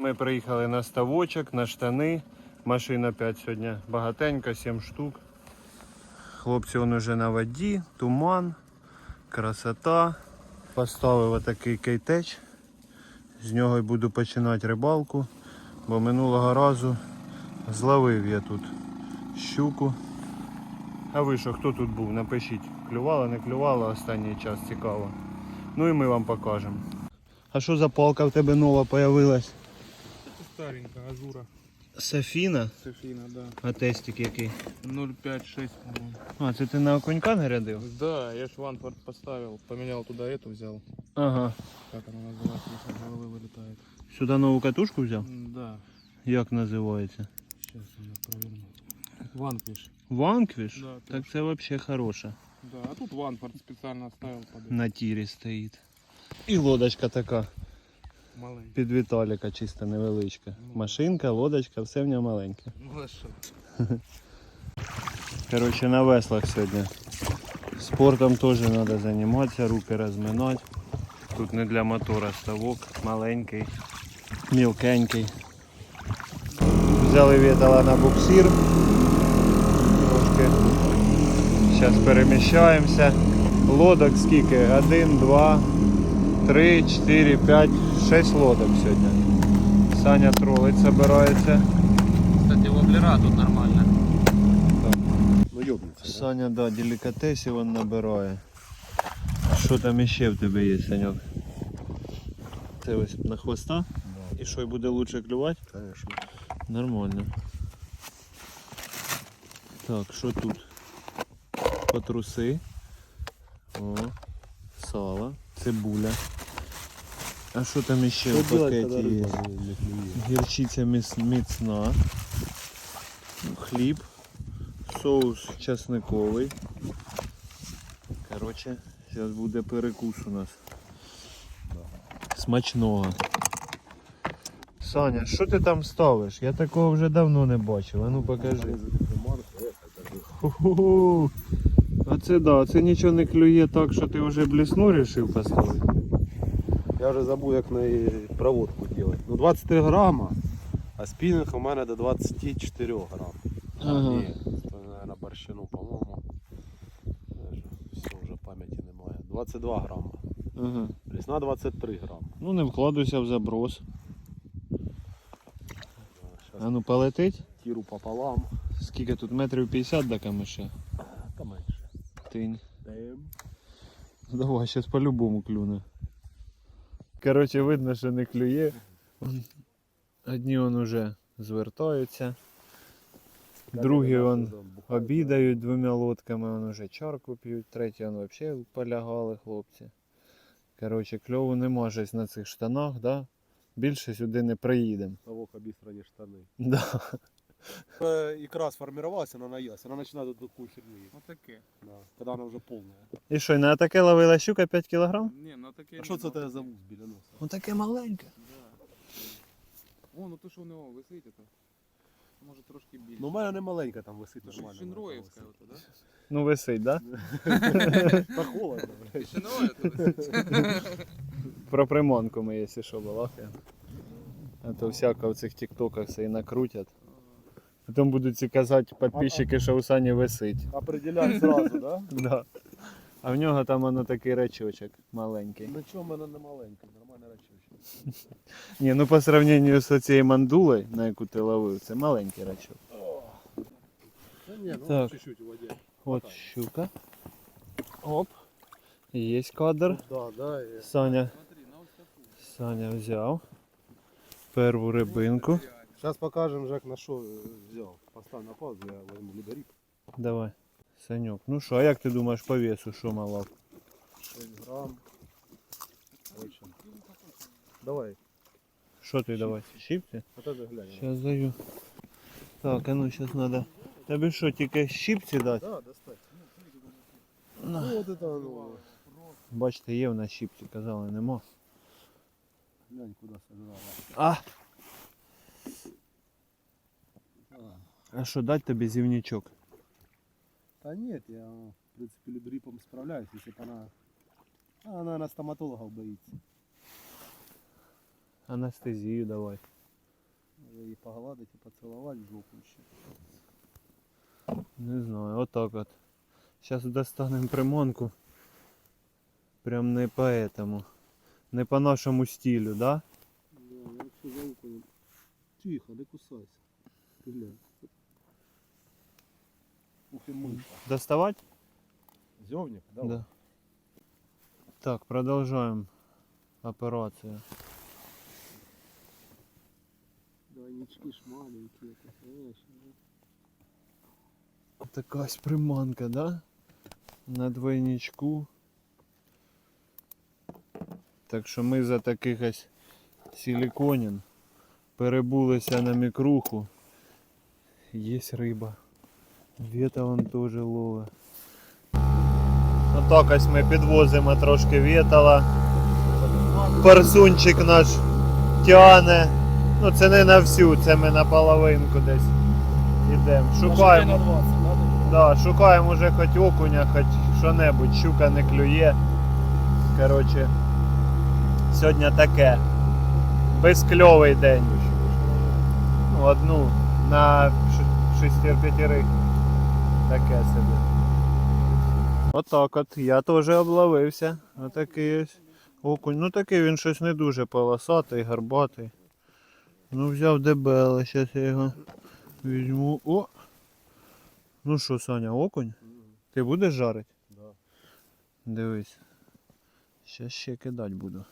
Ми приїхали на ставочок, на штани. Машин опять сьогодні багатенько, 7 штук. Хлопці он уже на воді, туман, красота. Поставив отакий кейтеч. З нього й буду починати рибалку, бо минулого разу зловив я тут щуку. А ви що, хто тут був? Напишіть, клювало, не клювало останній час, цікаво. Ну і ми вам покажемо. А що за палка в тебе нова появилась? Старенькая, Азура. Софіна, Софина, да. а тестик який? 0,5-6, по-моему. А, це ти на окунька нарядив? Да, я ж ванфорд поставил, поменял туда эту, взял. Ага. Как она называется, если с головы вылетает. Сюди нову катушку взяв? М, Да, Як називається? сейчас я проверну. Ванфиш. Ванквіш? Да, Так це взагалі хороша. Да, а тут ванфорд специально оставил под это. На тірі стоїть. І лодочка така. Маленький. Під Віталіка чисто невеличка. Машинка, лодочка, все в нього маленьке. Ну а что? Коротше, на веслах сьогодні. Спортом теж треба займатися, руки розминати. Тут не для мотора ставок, маленький, мілкенький. Взяли вітала на буксир. Трошки. Зараз переміщаємося. Лодок скільки? Один, два, три, чотири, п'ять, шість лодок сьогодні. Саня тролить збирається. Кстати, воблера тут нормально. Ну ёбнуться. Саня, да, делікатесів він набирає. Що там іще в тебе є, Саньок? Це ось на хвоста? І що, і буде лучше клювати? Конечно. Нормально. Так, що тут? Патруси. О, сало, цибуля. А що там іще Что в делать, пакеті когда є? рыба не, не клюет? Гірчиця міц- міцна. Хліб. Соус часниковий. Коротше, зараз буде перекус у нас. Смачного. Саня, що ти там ставиш? Я такого вже давно не бачив. А ну покажи. Порезали приманку, э, это же Ху-ху-ху. А це да, це нічого не клює так, що ти вже блісну вирішив поставити. Я вже забув, як на її проводку робити. Ну 23 грама, а спінінг у мене до 24 грам. Ага. Ні, це, мабуть, борщину, по-моєму. Все, вже пам'яті немає. 22 грама. Ага. Лісна 23 грама. Ну не вкладуйся в заброс. А ну полетить. тіру пополам. Скільки тут метрів 50 до камиша? Та менше. Тинь. Даємо. Давай, зараз по-любому клюне. Коротше, видно, що не клює. Одні он уже звертаються, другі он обідають двома лодками, он уже чарку п'ють, треті он взагалі полягали хлопці. Коротше, кльову нема щось на цих штанах, да? Більше сюди не приїдемо. Того обістрані штани. Да. Икра сформировалась, она наелась. Она начинает вот такую херню есть. Вот таке. Да. Когда она уже полная. І що, на таке ловила щука 5 кг? Не, ну таке. А що це тебе за вуз біля носа? Ну таке маленьке. Да. О, ну то що у нього висить, то може трошки більше. Ну, у мене не маленька там висить Ну, нормально. Шинроївська, ото, да? Ну висить, да? Та холодно, блядь. Шинроїв то висить. Про приманку ми, якщо що, балакаємо. А то всяко в цих тіктоках все і накрутять. Потім будуть казати підписчики, що у Сані висить. Определяй сразу, да? Да. А в нього там воно такий рачочок маленький. Ну чого в мене не маленький, нормально речовище. Ні, ну по сравненню з цією мандулою, на яку ти ловив, це маленький рачок. Та ні, ну Так. чуть-чуть у воді. От щука. Оп. Є кадр. Да, да. і- Саня. Саня взяв. Перву рибинку. Сейчас покажем, Жак, на що е, взяв. Постав на паузу, я возьму лідоріп. Давай. Санек. Ну що, а як ти думаєш по весу, що мало? 6 грам. Очень. Давай, Що ти давай? Щипці? а тебе глянь. Сейчас даю. Так, а ну сейчас надо. Тебе що, тільки щипці дати? Да, достать. На. Ну, вот это оно. Бачите, є в нас щипці, казали, нема. Глянь, куди сожрала. А! А що, дати тобі зівничок? Та нет, я, в принципе, лідоріпом справляюсь, если б она... А, она на стоматологов боится. Анестезію давай. Може її погладити і поцілувати жопу ще. Не знаю, отак от. Зараз достанемо приманку. Прям не по этому. Не по нашому стилю, да? Да, я вообще за ухо. Тихо, не кусайся. Глянь. Ух і миша. Доставать? Зьовник? Да. Так, продовжуємо операцію. Двойнички ж маленькі, ти знаєш. Така приманка, да? На двойничку. Так що ми за таких ось силиконін перебулися на мікруху. Є риба. Вєта вон теж лове. Ну так ось ми підвозимо трошки вєтала. Парсунчик наш тяне. Ну це не на всю, це ми на половинку десь ідемо. Шукаємо. Да, шукаємо вже хоч окуня, хоч що-небудь, щука не клює. Коротше, сьогодні таке. Безкльовий день. Ну, одну на ш- шестір. Таке собі. Отак от, я теж обловився. Отакий ось окунь. Ну такий він щось не дуже полосатий, гарбатий. Ну взяв дебеле, зараз я його візьму. О! Ну що, Саня, окунь? Ти будеш жарити? Да. Дивись. Ще ще кидати буду.